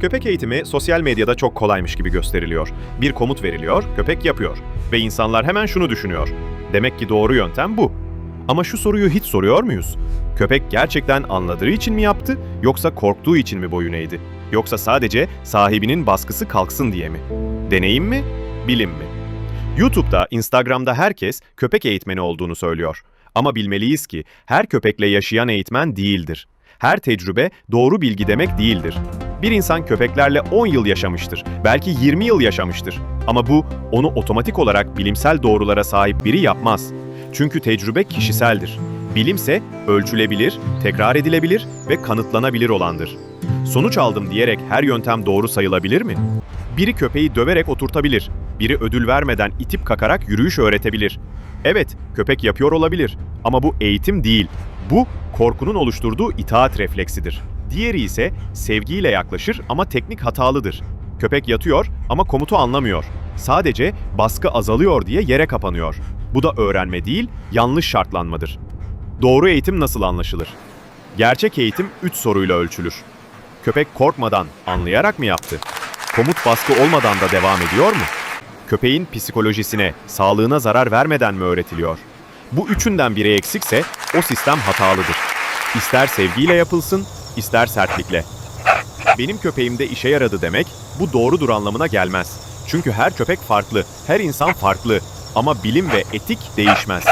Köpek eğitimi sosyal medyada çok kolaymış gibi gösteriliyor. Bir komut veriliyor, köpek yapıyor. Ve insanlar hemen şunu düşünüyor. Demek ki doğru yöntem bu. Ama şu soruyu hiç soruyor muyuz? Köpek gerçekten anladığı için mi yaptı yoksa korktuğu için mi boyun eğdi? Yoksa sadece sahibinin baskısı kalksın diye mi? Deneyim mi? Bilim mi? YouTube'da, Instagram'da herkes köpek eğitmeni olduğunu söylüyor. Ama bilmeliyiz ki her köpekle yaşayan eğitmen değildir. Her tecrübe doğru bilgi demek değildir. Bir insan köpeklerle 10 yıl yaşamıştır, belki 20 yıl yaşamıştır. Ama bu onu otomatik olarak bilimsel doğrulara sahip biri yapmaz. Çünkü tecrübe kişiseldir. Bilimse ölçülebilir, tekrar edilebilir ve kanıtlanabilir olandır. Sonuç aldım diyerek her yöntem doğru sayılabilir mi? Biri köpeği döverek oturtabilir, biri ödül vermeden itip kakarak yürüyüş öğretebilir. Evet, köpek yapıyor olabilir ama bu eğitim değil. Bu korkunun oluşturduğu itaat refleksidir. Diğeri ise sevgiyle yaklaşır ama teknik hatalıdır. Köpek yatıyor ama komutu anlamıyor. Sadece baskı azalıyor diye yere kapanıyor. Bu da öğrenme değil, yanlış şartlanmadır. Doğru eğitim nasıl anlaşılır? Gerçek eğitim 3 soruyla ölçülür. Köpek korkmadan, anlayarak mı yaptı? Komut baskı olmadan da devam ediyor mu? Köpeğin psikolojisine, sağlığına zarar vermeden mi öğretiliyor? Bu üçünden biri eksikse o sistem hatalıdır. İster sevgiyle yapılsın, ister sertlikle. Benim köpeğimde işe yaradı demek bu doğrudur anlamına gelmez. Çünkü her köpek farklı, her insan farklı ama bilim ve etik değişmez.